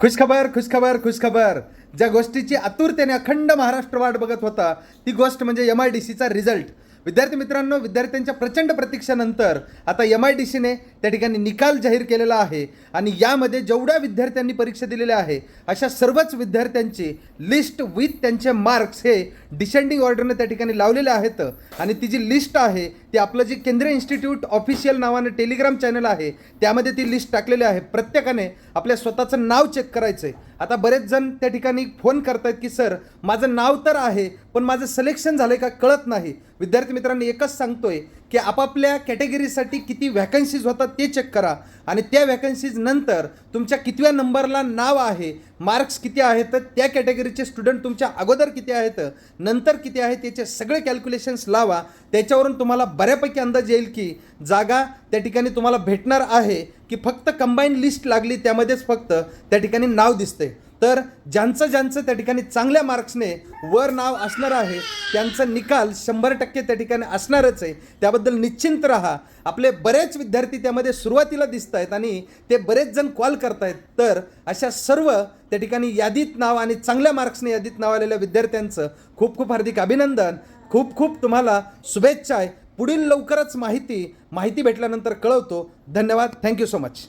खुशखबर खुशखबर खुशखबर. ज्या गोष्टीची आतुरतेने अखंड महाराष्ट्र वाट बघत होता ती गोष्ट म्हणजे एम आय डी सीचा रिझल्ट विद्यार्थी मित्रांनो विद्यार्थ्यांच्या प्रचंड प्रतीक्षेनंतर आता एम आय डी सीने त्या ठिकाणी निकाल जाहीर केलेला आहे आणि यामध्ये जेवढ्या विद्यार्थ्यांनी परीक्षा दिलेल्या आहे अशा सर्वच विद्यार्थ्यांची लिस्ट विथ त्यांचे मार्क्स हे डिसेंडिंग ऑर्डरने त्या ठिकाणी लावलेले आहेत. आणि ती जी लिस्ट आहे ते आपलं जे केंद्रीय इन्स्टिट्यूट ऑफिशियल नावानं टेलिग्राम चॅनल आहे त्यामध्ये ती लिस्ट टाकलेली आहे. प्रत्येकाने आपल्या स्वतःचं नाव चेक करायचं आहे आता बरेच जण त्या ठिकाणी फोन करतायत की सर माझं नाव तर आहे पण माझं सिलेक्शन आहे का कळत नाही. विद्यार्थी मित्रांनी एकच सांगतोय की आपापल्या कॅटेगरीसाठी किती व्हॅकन्सीज होतात ते चेक करा. आणि त्या व्हॅकन्सीज नंतर तुमच्या कितव्या नंबरला नाव आहे मार्क्स किती आहेत त्या कॅटेगरीचे स्टुडंट तुमच्या अगोदर किती आहेत नंतर किती आहेत त्याचे सगळे कॅल्क्युलेशन्स लावा. त्याच्यावरून तुम्हाला बऱ्यापैकी अंदाज येईल की जागा त्या ठिकाणी तुम्हाला भेटणार आहे की फक्त कंबाईन लिस्ट लागली त्यामध्येच फक्त त्या ठिकाणी नाव दिसते तर ज्यांचं ज्यांचं त्या ठिकाणी चांगल्या मार्क्सने वर नाव असणार आहे त्यांचं निकाल शंभर टक्के त्या ठिकाणी असणारच आहे. त्याबद्दल निश्चिंत राहा. आपले बरेच विद्यार्थी त्यामध्ये सुरुवातीला दिसत आहेत आणि ते बरेच जण कॉल करतायत. तर अशा सर्व त्या ठिकाणी यादीत नाव आणि चांगल्या मार्क्सने यादीत नाव आलेल्या विद्यार्थ्यांचं खूप खूप हार्दिक अभिनंदन. खूप खूप तुम्हाला शुभेच्छा आहे. पुढील लवकरच माहिती माहिती भेटल्यानंतर कळवतो. धन्यवाद. Thank you so much